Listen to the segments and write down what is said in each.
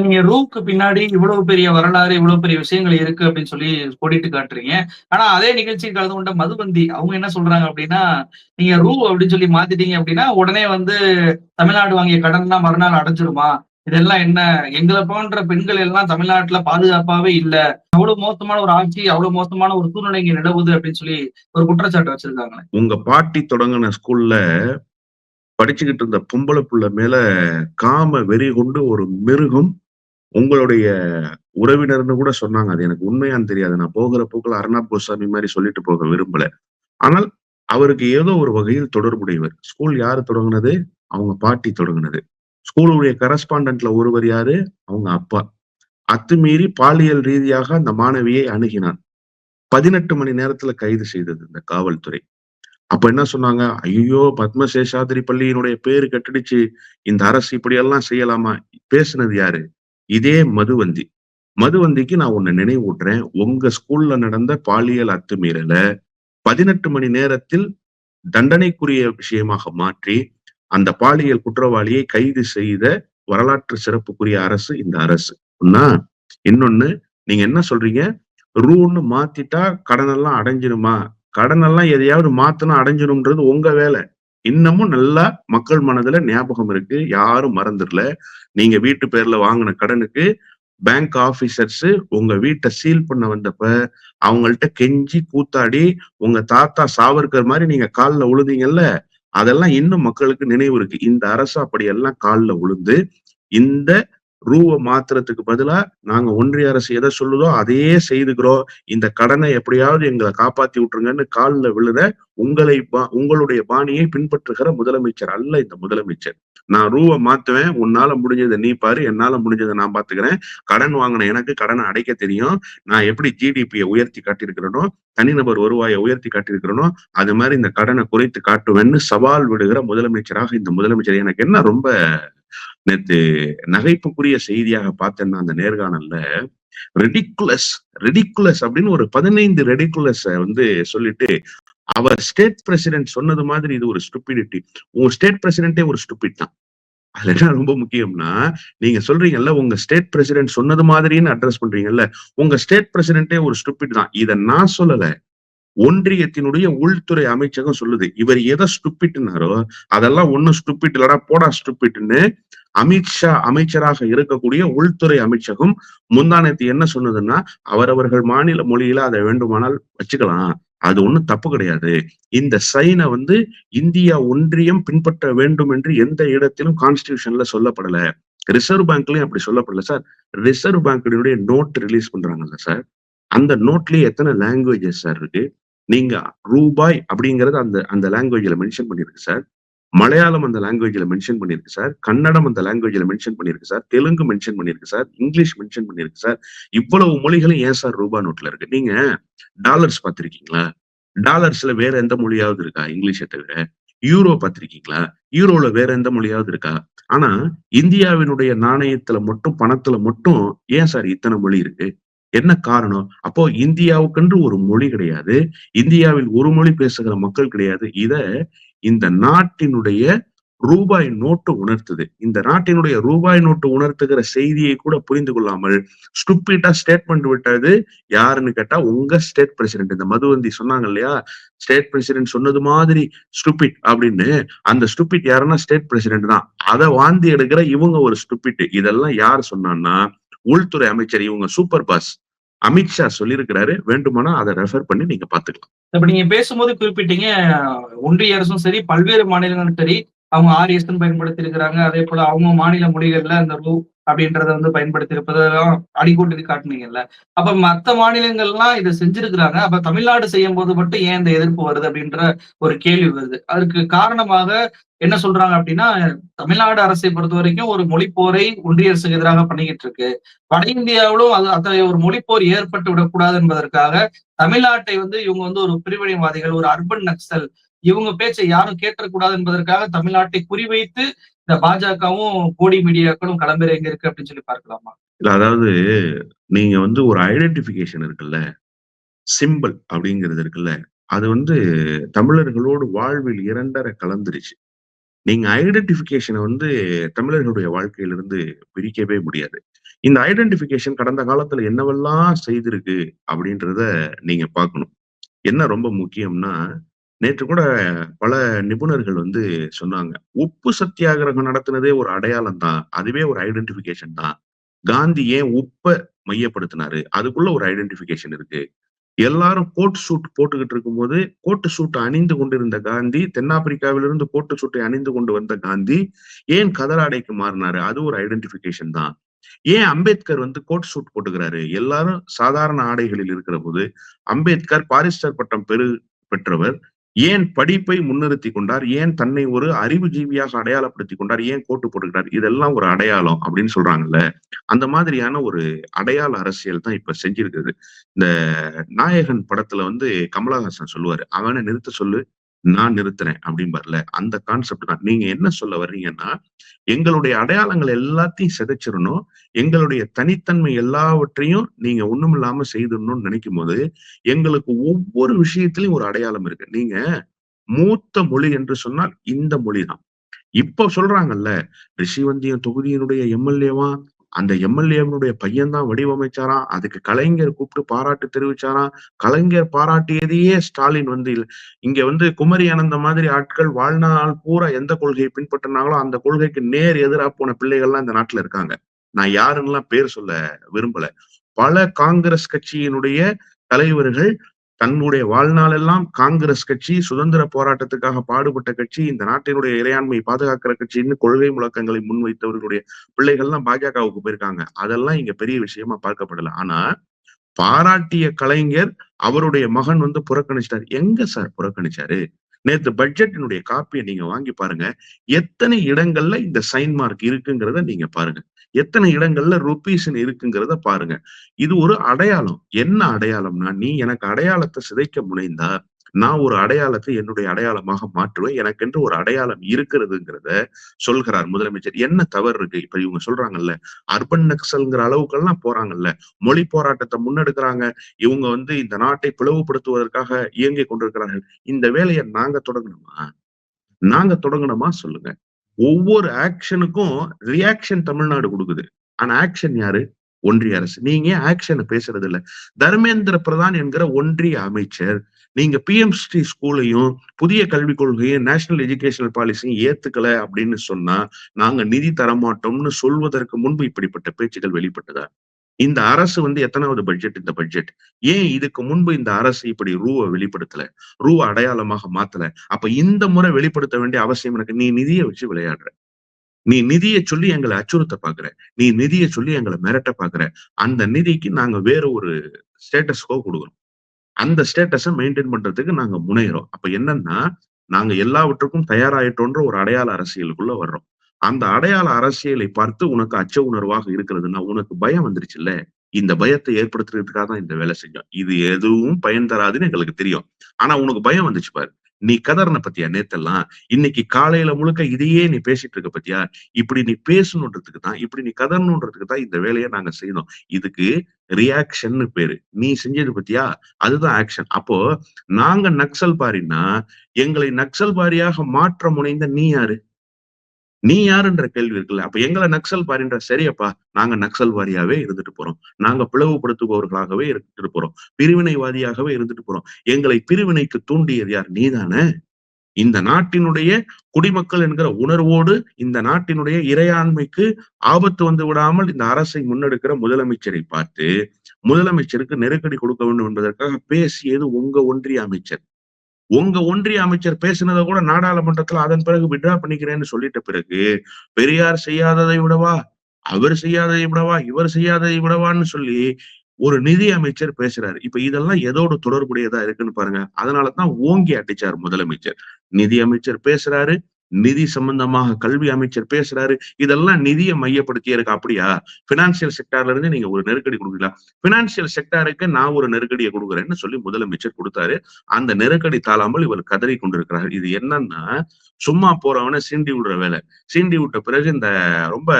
நீங்க ரூக்கு பின்னாடி இவ்வளவு பெரிய வரலாறு, இவ்வளவு பெரிய விஷயங்கள் இருக்கு அப்படின்னு சொல்லி கோடிட்டு காட்டுறீங்க. ஆனா அதே நிகழ்ச்சியில் கலந்து கொண்ட மதுபந்தி அவங்க என்ன சொல்றாங்க அப்படின்னா, நீங்க ரூ அப்படின்னு சொல்லி மாத்திட்டீங்க அப்படின்னா, உடனே வந்து தமிழ்நாடு வாங்கிய கடன்லாம் மறுநாள் அடைஞ்சிருமா? இதெல்லாம் என்ன? எங்களை போன்ற பெண்கள் எல்லாம் தமிழ்நாட்டுல பாதுகாப்பாவே இல்ல. அவ்வளவு மோசமான ஒரு ஆட்சி, அவ்வளவு மோசமான ஒரு சூழ்நிலை இங்க நிலவுது அப்படின்னு சொல்லி ஒரு குற்றச்சாட்டு வச்சிருக்காங்க உங்க பாட்டி தொடங்குன ஸ்கூல்ல படிச்சுக்கிட்டு இருந்த பொம்பளை புள்ள மேல காம வெறி கொண்டு ஒரு மிருகம் உங்களுடைய உறவினர்னு கூட சொன்னாங்க. அது எனக்கு உண்மையான்னு தெரியாது. நான் போகிற போக்கில் அர்ணாப் கோஸ்வாமி மாதிரி சொல்லிட்டு போக விரும்பல. ஆனால் அவருக்கு ஏதோ ஒரு வகையில் தொடர்புடையவர். ஸ்கூல் யார் தொடங்குனது? அவங்க பாட்டி தொடங்கினது ஸ்கூலுடைய கரஸ்பாண்டன்ட்ல ஒருவர் யாரு? அவங்க அப்பா. அத்துமீறி பாலியல் ரீதியாக அந்த மாணவியை அணுகினான். 18 மணி நேரத்துல கைது செய்தது இந்த காவல்துறை. அப்ப என்ன சொன்னாங்க? ஐயோ பத்மசேஷாதிரி பள்ளியினுடைய பேரு கெட்டுடுச்சு. இந்த அரசு இப்படியெல்லாம் செய்யலாமா? பேசுனது யாரு? இதே மதுவந்தி. மதுவந்திக்கு நான் உன்னை நினைவூட்டுறேன். உங்க ஸ்கூல்ல நடந்த பாலியல் அத்துமீறல 18 மணி நேரத்தில் தண்டனைக்குரிய விஷயமாக மாற்றி, அந்த பாலியல் குற்றவாளியை கைது செய்த வரலாற்று சிறப்புக்குரிய அரசு இந்த அரசு. இன்னொன்னு, நீங்க என்ன சொல்றீங்க? ரூன்னு மாத்திட்டா கடனெல்லாம் அடைஞ்சிருமா? கடனெல்லாம் எதையாவது மாத்துனா அடைஞ்சிரும்ன்றது உங்க வேலை இன்னமும் நல்லா மக்கள் மனதுல ஞாபகம் இருக்கு. யாரும் மறந்துடல நீங்க வீட்டு பேர்ல வாங்கின கடனுக்கு பேங்க் ஆபீசர்ஸ் உங்க வீட்டை சீல் பண்ண வந்தப்ப, அவங்கள்ட்ட கெஞ்சி கூத்தாடி, உங்க தாத்தா சாவர்கர் மாதிரி நீங்க காலில் உழுதிங்கல்ல அதெல்லாம் இன்னும் மக்களுக்கு நினைவு இருக்கு. இந்த அரசு அப்படியெல்லாம் காலில் உழுந்து, இந்த ரூவ மாத்துறதுக்கு பதிலா, நாங்க ஒன்றிய அரசு எதை சொல்லுதோ அதையே செய்துக்கிறோம். இந்த கடனை எப்படியாவது எங்களை காப்பாத்தி விட்டுருங்கன்னு கால்ல விழுற உங்களை பா உங்களுடைய பாணியை பின்பற்றுகிற முதலமைச்சர் அல்ல இந்த முதலமைச்சர். நான் ரூவ மாத்துவேன். உன்னால முடிஞ்சதை நீ பாரு. என்னால முடிஞ்சதை நான் பாத்துக்கிறேன். கடன் வாங்கின எனக்கு கடனை அடைக்க தெரியும். நான் எப்படி ஜிடிபியை உயர்த்தி காட்டியிருக்கிறேனோ, தனிநபர் வருவாயை உயர்த்தி காட்டியிருக்கிறனோ அது மாதிரி இந்த கடனை குறைத்து காட்டுவேன்னு சவால் விடுகிற முதலமைச்சராக இந்த முதலமைச்சர் எனக்கு என்ன ரொம்ப நேத்து நகைப்புக்குரிய செய்தியாக பார்த்தேன்னா அந்த நேர்காணல்ல, ரெடிக்குலஸ் ரெடிக்குலஸ் அப்படின்னு ஒரு 15 ரெடிக்குலஸ வந்து சொல்லிட்டு, அவர் ஸ்டேட் பிரசிடென்ட் சொன்னது மாதிரி இது ஒரு ஸ்டூபிடிட்டி. உங்க ஸ்டேட் பிரசிடென்ட்டே ஒரு ஸ்டூபிட் தான். அதுல என்ன ரொம்ப முக்கியம்னா, நீங்க சொல்றீங்கல்ல, உங்க ஸ்டேட் பிரசிடென்ட் சொன்னது மாதிரின்னு அட்ரஸ் பண்றீங்கல்ல, உங்க ஸ்டேட் பிரசிடென்டே ஒரு ஸ்டூபிட் தான். இதை நான் சொல்லல. ஒன்றியத்தினுடைய உள்துறை அமைச்சகம் சொல்லுது. இவர் எதை ஸ்டூபிட்னாரோ, அதெல்லாம் ஒண்ணும் ஸ்டூபிட் இல்லடா, போடா ஸ்டூபிட்னு அமித்ஷா அமைச்சராக இருக்கக்கூடிய உள்துறை அமைச்சகம் முந்தானத்து என்ன சொன்னதுன்னா, அவரவர்கள் மாநில மொழியில அதை வேண்டுமானால் வச்சுக்கலாம். அது ஒண்ணும் தப்பு கிடையாது. இந்த சைனை வந்து இந்தியா ஒன்றியம் பின்பற்ற வேண்டும் என்று எந்த இடத்திலும் கான்ஸ்டியூஷன்ல சொல்லப்படல. ரிசர்வ் பேங்க்லயும் அப்படி சொல்லப்படல சார். ரிசர்வ் பேங்க்கினுடைய நோட் ரிலீஸ் பண்றாங்கல்ல சார். அந்த நோட்லயே எத்தனை லாங்குவேஜஸ் சார் இருக்கு? நீங்க ரூபாய் அப்படிங்கறத அந்த அந்த லாங்குவேஜ்ல மென்ஷன் பண்ணிருக்கு சார். மலையாளம் அந்த லாங்குவேஜ்ல மென்ஷன் பண்ணிருக்கு சார். கன்னடம் அந்த லாங்குவேஜ்ல மென்ஷன் பண்ணிருக்கு சார். தெலுங்கு மென்ஷன் பண்ணிருக்கு சார். இங்கிலீஷ் மென்ஷன் பண்ணிருக்கு சார். இவ்வளவு மொழிகளும் ஏன் சார் ரூபா நோட்ல இருக்கு? நீங்க டாலர்ஸ் பார்த்திருக்கீங்களா? டாலர்ஸ்ல வேற எந்த மொழியாவது இருக்கா? இங்கிலீஷை தவிர. யூரோ பார்த்திருக்கீங்களா? யூரோல வேற எந்த மொழியாவது இருக்கா? ஆனா, இந்தியாவினுடைய நாணயத்துல மட்டும், பணத்துல மட்டும் ஏன் சார் இத்தனை மொழி இருக்கு? என்ன காரணம்? அப்போ இந்தியாவுக்கென்று ஒரு மொழி கிடையாது. இந்தியாவில் ஒரு மொழி பேசுகிற மக்கள் கிடையாது. இத இந்த நாட்டினுடைய ரூபாய் நோட்டு உணர்த்துது. இந்த நாட்டினுடைய ரூபாய் நோட்டு உணர்த்துகிற செய்தியை கூட புரிந்து கொள்ளாமல், ஸ்டூபிட்டா ஸ்டேட்மெண்ட் விட்டது யாருன்னு கேட்டா, உங்க ஸ்டேட் பிரசிடென்ட். இந்த மதுவந்தி சொன்னாங்க இல்லையா? ஸ்டேட் பிரசிடென்ட் சொன்னது மாதிரி ஸ்டுப்பிட் அப்படின்னு. அந்த ஸ்டுப்பிட் யாருன்னா ஸ்டேட் பிரசிடென்ட் தான். அதை வாந்தி எடுக்கிற இவங்க ஒரு ஸ்டுப்பிட் இதெல்லாம் யார் சொன்னான்னா, உள்துறை அமைச்சர் இவங்க சூப்பர் பாஸ். அமித்ஷா சொல்லியிருக்கிறாரு. வேண்டுமானா அத ரெஃபர் பண்ணி நீங்க பாத்துக்கலாம் இப்ப நீங்க பேசும்போது குறிப்பிட்டீங்க, ஒன்றிய அரசும் சரி, பல்வேறு மாநிலங்களும் சரி, அவங்க ஆர்எஸ்ன்னு பயன்படுத்தி இருக்கிறாங்க. அதே போல அவங்க மாநில மொழிகள்ல அந்த ரூ அப்படின்றத வந்து பயன்படுத்தி இருப்பதெல்லாம் அடிக்கோட்டு காட்டுனீங்கல்ல. அப்ப மத்த மாநிலங்கள்லாம் இத செஞ்சிருக்கிறாங்க. அப்ப தமிழ்நாடு செய்யும் போது மட்டும் ஏன் இந்த எதிர்ப்பு வருது அப்படின்ற ஒரு கேள்வி வருது. அதற்கு காரணமாக என்ன சொல்றாங்க அப்படின்னா, தமிழ்நாடு அரசை பொறுத்த வரைக்கும் ஒரு மொழிப்போரை ஒன்றிய அரசுக்கு எதிராக பண்ணிக்கிட்டு இருக்கு. வட இந்தியாவிலும் அது அத்தகைய ஒரு மொழிப்போர் ஏற்பட்டு விடக்கூடாது என்பதற்காக, தமிழ்நாட்டை வந்து இவங்க வந்து ஒரு பிரிவினைவாதிகள், ஒரு அர்பன் நக்சல் இவங்க பேச்சை யாரும் கேட்டக்கூடாது என்பதற்காக தமிழ்நாட்டை குறிவைத்து இந்த பாஜகவும், போடி மீடியாக்களும் களமிறங்கி இருக்கு அப்படின்னு சொல்லி பார்க்கலாமா? இல்ல அதாவது, நீங்க வந்து ஒரு ஐடென்டிஃபிகேஷன் இருக்குல்ல, சிம்பிள் அப்படிங்கிறது இருக்குல்ல, அது வந்து தமிழர்களோடு வாழ்வில் இரண்டரை கலந்துருச்சு. நீங்க ஐடென்டிபிகேஷனை வந்து தமிழர்களுடைய வாழ்க்கையிலிருந்து பிரிக்கவே முடியாது. இந்த ஐடென்டிபிகேஷன் கடந்த காலத்துல என்னவெல்லாம் செய்திருக்கு அப்படின்றத நீங்க பார்க்கணும். என்ன ரொம்ப முக்கியம்னா, நேற்று கூட பல நிபுணர்கள் வந்து சொன்னாங்க. உப்பு சத்தியாகிரகம் நடத்தினதே ஒரு அடையாளம் தான். அதுவே ஒரு ஐடென்டிபிகேஷன் தான். காந்தி ஏன் உப்ப மையப்படுத்தினாரு? அதுக்குள்ள ஒரு ஐடென்டிபிகேஷன் இருக்கு. எல்லாரும் கோட் சூட் போட்டுக்கிட்டு இருக்கும்போது, கோட்டு சூட் அணிந்து கொண்டிருந்த காந்தி, தென்னாப்பிரிக்காவிலிருந்து கோட்டு சூட்டை அணிந்து கொண்டு வந்த காந்தி, ஏன் கதராடைக்கு மாறினாரு? அது ஒரு ஐடென்டிஃபிகேஷன் தான். ஏன் அம்பேத்கர் வந்து கோட் சூட் போட்டுக்கிறாரு? எல்லாரும் சாதாரண ஆடைகளில் இருக்கிற போது அம்பேத்கர் பாரிஸ்டர் பட்டம் பெரு பெற்றவர். ஏன் படிப்பை முன்னிறுத்தி கொண்டார்? ஏன் தன்னை ஒரு அறிவுஜீவியாக அடையாளப்படுத்தி கொண்டார்? ஏன் கோட்டு போட்டுக்கிட்டார்? இதெல்லாம் ஒரு அடையாளம் அப்படின்னு சொல்றாங்கல்ல. அந்த மாதிரியான ஒரு அடையாள அரசியல் தான் இப்ப செஞ்சிருக்குது. இந்த நாயகன் படத்துல வந்து கமலஹாசன் சொல்லுவாரு. "அவன நிறுத்த சொல்லு, நான் நிறுத்துறேன்" அப்படிம்பார்ல. அந்த கான்செப்ட் தான். நீங்க என்ன சொல்ல வர்றீங்கன்னா, எங்களுடைய அடையாளங்கள் எல்லாத்தையும் சிதைச்சிடணும் எங்களுடைய தனித்தன்மை எல்லாவற்றையும் நீங்க ஒண்ணுமில்லாம செய்திடணும்னு நினைக்கும்போது, எங்களுக்கு ஒவ்வொரு விஷயத்திலையும் ஒரு அடையாளம் இருக்கு. நீங்க மூத்த மொழி என்று சொன்னால் இந்த மொழிதான். இப்ப சொல்றாங்கல்ல, ரிஷிவந்தியம் தொகுதியினுடைய எம்எல்ஏவா அந்த எம்எல்ஏவனுடைய பையன் தான் வடிவமைச்சாராம். அதுக்கு கலைஞர் கூப்பிட்டு பாராட்டு தெரிவிச்சாராம். கலைஞர் பாராட்டியதையே ஸ்டாலின் வந்து இங்க வந்து குமரி அனந்த மாதிரி ஆட்கள் வாழ்நாள் பூரா எந்த கொள்கையை பின்பற்றினாங்களோ, அந்த கொள்கைக்கு நேர் எதிரா போன பிள்ளைகள்லாம் இந்த நாட்டுல இருக்காங்க. நான் யாருன்னுலாம் பேர் சொல்ல விரும்பல. பல காங்கிரஸ் கட்சியினுடைய தலைவர்கள் தன்னுடைய வாழ்நாளெல்லாம் காங்கிரஸ் கட்சி, சுதந்திர போராட்டத்துக்காக பாடுபட்ட கட்சி, இந்த நாட்டினுடைய இறையாண்மையை பாதுகாக்கிற கட்சின்னு கொள்கை முழக்கங்களை முன்வைத்தவர்களுடைய பிள்ளைகள்லாம் பாஜகவுக்கு போயிருக்காங்க. அதெல்லாம் இங்க பெரிய விஷயமா பார்க்கப்படல. ஆனா, பாராட்டிய கலைஞர் அவருடைய மகன் வந்து புறக்கணிச்சிட்டாரு எங்க சார் புறக்கணிச்சாரு? நேத்து பட்ஜெட்டினுடைய காப்பிய நீங்க வாங்கி பாருங்க. எத்தனை இடங்கள்ல இந்த சைன் மார்க் இருக்குங்கிறத நீங்க பாருங்க. எத்தனை இடங்கள்ல ருப்பீஸ்ன்னு இருக்குங்கிறத பாருங்க. இது ஒரு அடையாளம். என்ன அடையாளம்னா, நீ எனக்கு அடையாளத்தை சிதைக்க முனைந்தா, நான் ஒரு அடையாளத்தை என்னுடைய அடையாளமாக மாற்றுவேன். எனக்கென்று ஒரு அடையாளம் இருக்கிறதுங்கிறத சொல்கிறார் முதலமைச்சர். என்ன தவறு இருக்கு? இப்ப இவங்க சொல்றாங்கல்ல, அர்பன் நக்சல்ங்கிற அளவுக்கெல்லாம் போறாங்கல்ல. மொழி போராட்டத்தை முன்னெடுக்கிறாங்க இவங்க வந்து இந்த நாட்டை பிளவுபடுத்துவதற்காக இயங்கிக் கொண்டிருக்கிறார்கள். இந்த வேலையை நாங்க தொடங்கணுமா? நாங்க தொடங்கணுமா சொல்லுங்க. ஒவ்வொரு ஆக்ஷனுக்கும் ரியாக்ஷன் தமிழ்நாடு கொடுக்குது ஆனா ஆக்ஷன் யாரு? ஒன்றிய அரசு. நீங்க ஏன் ஆக்ஷன பேசுறது இல்ல? தர்மேந்திர பிரதான் என்கிற ஒன்றிய அமைச்சர், நீங்க பிஎம்ஸ்ரீ ஸ்கூலையும், புதிய கல்விக் கொள்கையும், நேஷனல் எஜுகேஷனல் பாலிசியும் ஏத்துக்கல அப்படின்னு சொன்னா, நாங்க நிதி தரமாட்டோம்னு சொல்வதற்கு முன்பு இப்படிப்பட்ட பேச்சுக்கள் வெளிப்பட்டதா? இந்த அரசு வந்து எத்தனாவது பட்ஜெட் இந்த பட்ஜெட்? ஏன் இதுக்கு முன்பு இந்த அரசு இப்படி ரூவ வெளிப்படுத்தல? ரூவ அடையாளமாக மாத்தல? அப்ப இந்த முறை வெளிப்படுத்த வேண்டிய அவசியம் எனக்கு நீ நிதிய வச்சு விளையாடுற. நீ நிதிய சொல்லி எங்களை அச்சுறுத்த பாக்குற. நீ நிதிய சொல்லி எங்கள மிரட்ட பாக்குற. அந்த நிதிக்கு நாங்க வேற ஒரு ஸ்டேட்டஸ்கோ கோ அந்த ஸ்டேட்டஸை மெயின்டைன் பண்றதுக்கு நாங்க முனைகிறோம் அப்ப என்னன்னா, நாங்க எல்லாவற்றுக்கும் தயாராயிட்டோன்ற ஒரு அடையாள அரசியலுக்குள்ள வர்றோம். அந்த அடையாள அரசியலை பார்த்து உனக்கு அச்ச உணர்வாக இருக்கிறதுனா உனக்கு பயம் வந்துருச்சுல்ல. இந்த பயத்தை ஏற்படுத்துறதுக்காக தான் இந்த வேலை செஞ்சோம். இது எதுவும் பயன் தராதுன்னு எங்களுக்கு தெரியும். ஆனா உனக்கு பயம் வந்துச்சு பாரு. நீ கதறன பத்தியா நேத்தெல்லாம்? இன்னைக்கு காலையில முழுக்க இதையே நீ பேசிட்டு இருக்க பாத்தியா? இப்படி நீ பேசணுன்றதுக்கு தான், இப்படி நீ கதறணுன்றதுக்கு தான் இந்த வேலையை நாங்க செய்யணும் இதுக்கு ரியாக்ஷன் பேரு. நீ செஞ்சது பாத்தியா? அதுதான் ஆக்ஷன். அப்போ நாங்க நக்சல்பாரின்னா, எங்களை நக்சல்பாரியாக மாற்ற முனைந்த நீ யாரு? நீ யாருன்ற கேள்வி இருக்குல்ல. அப்ப எங்களை நக்சல் பாரின்ற சரியப்பா, நாங்க நக்சல்பாரியாவே இருந்துட்டு போறோம். நாங்க பிளவுபடுத்துபவர்களாகவே இருந்துட்டு போறோம். பிரிவினைவாதியாகவே இருந்துட்டு போறோம். எங்களை பிரிவினைக்கு தூண்டியது யார்? நீதானே! இந்த நாட்டினுடைய குடிமக்கள் என்கிற உணர்வோடு, இந்த நாட்டினுடைய இறையாண்மைக்கு ஆபத்து வந்து விடாமல் இந்த அரசை முன்னெடுக்கிற முதலமைச்சரை பார்த்து, முதலமைச்சருக்கு நெருக்கடி கொடுக்க வேண்டும் என்பதற்காக பேசியது உங்க ஒன்றிய அமைச்சர். உங்க ஒன்றிய அமைச்சர் பேசினதை கூட நாடாளுமன்றத்துல அதன் பிறகு விட்ரா பண்ணிக்கிறேன்னு சொல்லிட்ட பிறகு, பெரியார் செய்யாததை விடவா? அவர் செய்யாததை விடவா? இவர் செய்யாததை விடவான்னு சொல்லி, ஒரு நிதி அமைச்சர் பேசுறாரு. இப்ப இதெல்லாம் எதோட தொடர்புடையதா இருக்குன்னு பாருங்க. அதனால தான் ஓங்கி அடிச்சார் முதலமைச்சர். நிதி அமைச்சர் பேசுறாரு. நிதி சம்பந்தமாக கல்வி அமைச்சர் பேசுறாரு. இதெல்லாம் நிதியை மையப்படுத்தியே இருக்கு. அப்படியா? பினான்சியல் செக்டார்ல இருந்து நீங்க ஒரு நெருக்கடி கொடுக்கலாம் பினான்சியல் செக்டாருக்கு நான் ஒரு நெருக்கடியை கொடுக்குறேன்னு சொல்லி முதலமைச்சர் குடுத்தாரு. அந்த நெருக்கடி தாழாமல் இவர் கதறி கொண்டிருக்கிறார். இது என்னன்னா, சும்மா போறவன சீண்டி விடுற வேலை. சீண்டி விட்ட பிறகு இந்த ரொம்ப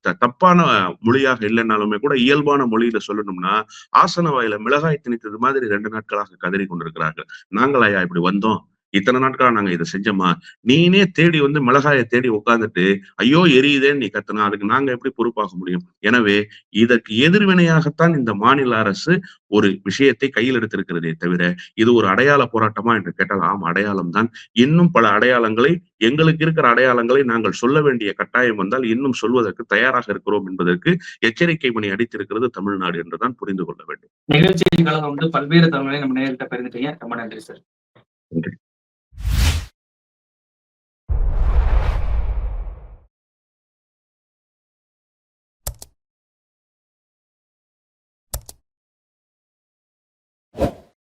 த தப்பான மொழியாக இல்லைன்னாலுமே கூட இயல்பான மொழியில சொல்லணும்னா, ஆசன வாயில மிளகாய் திணித்தது மாதிரி ரெண்டு நாட்களாக கதறி கொண்டிருக்கிறார்கள். நாங்களாயா இப்படி வந்தோம்? இத்தனை நாட்களா நாங்க இதை செஞ்சோமா? நீனே தேடி வந்து மிளகாயை தேடி உட்கார்ந்துட்டு ஐயோ எரியுதேன்னு நீ கத்துனா அதுக்கு நாங்க எப்படி பொறுப்பாக முடியும்? எனவே இதற்கு எதிர்வினையாகத்தான் இந்த மாநில அரசு ஒரு விஷயத்தை கையில் எடுத்திருக்கிறதே தவிர இது ஒரு அடையாள போராட்டமா என்று கேட்டால் ஆம் அடையாளம் தான். இன்னும் பல அடையாளங்களை எங்களுக்கு இருக்கிற அடையாளங்களை நாங்கள் சொல்ல வேண்டிய கட்டாயம் வந்தால் இன்னும் சொல்வதற்கு தயாராக இருக்கிறோம் என்பதற்கு எச்சரிக்கை மணி அடித்திருக்கிறது தமிழ்நாடு என்றுதான் புரிந்து கொள்ள வேண்டும். நிகழ்ச்சிகளும் வந்து பல்வேறு தகவல்களை நம்ம நேரிட்ட பகிர்ந்துட்டீங்க. ரொம்ப நன்றி சார். நன்றி.